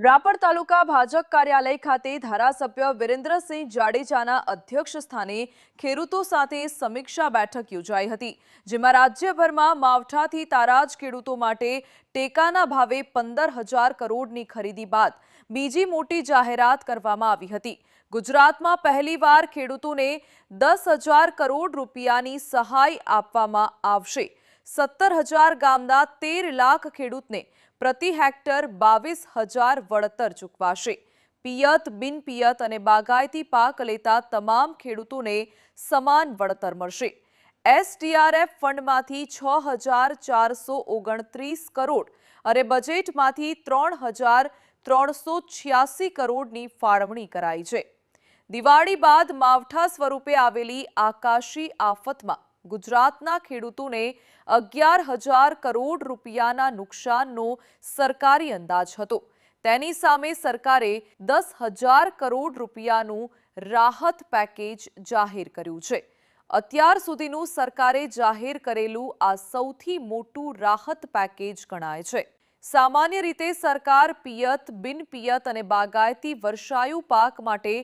રાપર તાલુકા ભાજપ કાર્યાલય ખાતે ધારાસભ્ય વિરેન્દ્રસિંહ જાડેજાના અધ્યક્ષ સ્થાને ખેડૂતો સાથે સમીક્ષા બેઠક યોજાઈ હતી, જેમાં રાજ્યભરમાં માવઠાથી તારાજ ખેડૂતો માટે ટેકાના ભાવે પંદર હજાર કરોડની ખરીદી બાદ બીજી મોટી જાહેરાત કરવામાં આવી હતી. ગુજરાતમાં પહેલીવાર ખેડૂતોને દસ હજાર કરોડ રૂપિયાની સહાય આપવામાં આવશે. સત્તર હજાર ગામના તેર લાખ ખેડૂતને પ્રતિ હેક્ટર બાવીસ હજાર વળતર ચૂકવાશે. પિયત, બિનપિયત અને બાગાયતી પાક લેતા તમામ ખેડૂતોને સમાન વળતર મળશે. એસડીઆરએફ ફંડમાંથી છ હજાર ચારસો ઓગણત્રીસ કરોડ અને બજેટમાંથી ત્રણ હજાર ત્રણસો છ્યાસી કરોડની ફાળવણી કરાઈ છે. દિવાળી બાદ માવઠા સ્વરૂપે આવેલી આકાશી આફતમાં ગુજરાતના ખેડૂતોને અગિયાર હજાર કરોડ રૂપિયાના નુકસાનનો સરકારી અંદાજ હતો. તેની સામે સરકારે દસ હજાર કરોડ રૂપિયાનું રાહત પેકેજ જાહેર કર્યું છે. અત્યાર સુધીનું સરકારે જાહેર કરેલું આ સૌથી મોટું રાહત પેકેજ ગણાય છે. સામાન્ય રીતે સરકાર પિયત, બિનપિયત અને બાગાયતી વર્ષાયુ પાક માટે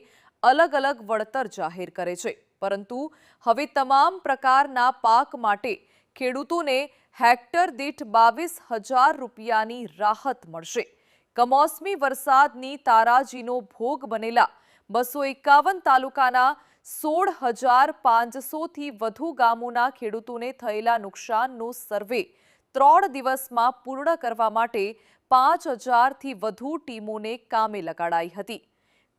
અલગ અલગ વળતર જાહેર કરે છે. પરંતુ હવે તમામ પ્રકારના પાક માટે ખેડૂતોને હેક્ટર દીઠ બાવીસ હજાર રૂપિયાની રાહત મળશે. કમોસમી વરસાદની તારાજીનો ભોગ બનેલા બસો એકાવન તાલુકાના સોળ હજાર પાંચસોથી વધુ ગામોના ખેડૂતોને થયેલા નુકસાનનો સર્વે ત્રણ દિવસમાં પૂર્ણ કરવા માટે પાંચ હજારથી વધુ ટીમોને કામે લગાડાઈ હતી.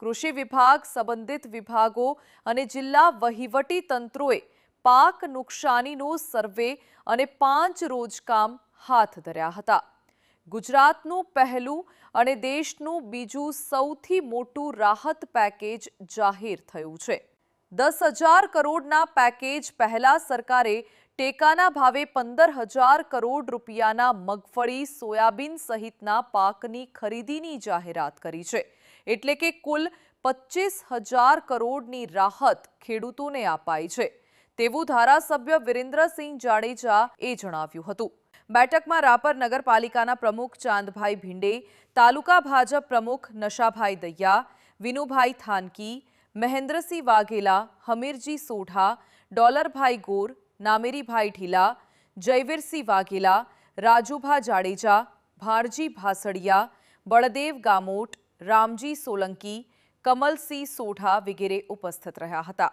કૃષિ વિભાગ, સંબંધિત વિભાગો અને જિલ્લા વહીવટી તંત્રોએ પાક નુકસાનીનો સર્વે અને પાંચ રોજકામ હાથ ધર્યા હતા. ગુજરાતનું પહેલું અને દેશનું બીજું સૌથી મોટું રાહત પેકેજ જાહેર થયું છે. દસ હજાર કરોડના પેકેજ પહેલા સરકારે ટેકાના ભાવે પંદર હજાર કરોડ રૂપિયાના મગફળી, સોયાબીન સહિતના પાકની ખરીદીની જાહેરાત કરી છે. એટલે કે કુલ પચીસ હજાર કરોડની રાહત ખેડૂતોને અપાઈ છે. તેવું ધારાસભ્ય વિરેન્દ્રસિંહ જાડેજા એ જણાવ્યું હતું. બેઠકમાં રાપર નગરપાલિકાના પ્રમુખ ચાંદભાઈ ભીંડે, તાલુકા ભાજપ પ્રમુખ નશાભાઈ દૈયા, વિનુભાઈ થાનકી, મહેન્દ્રસિંહ વાઘેલા, હમીરજી સોઢા, ડોલરભાઈ ગોર, નામેરીભાઈ ઢીલા, જયવીરસિંહ વાઘેલા, રાજુભા જાડેજા ભારજી ભાસડિયા, બળદેવ ગામોટ રામજી સોલંકી કમલસિંહ સોઢા વગેરે ઉપસ્થિત રહ્યા હતા.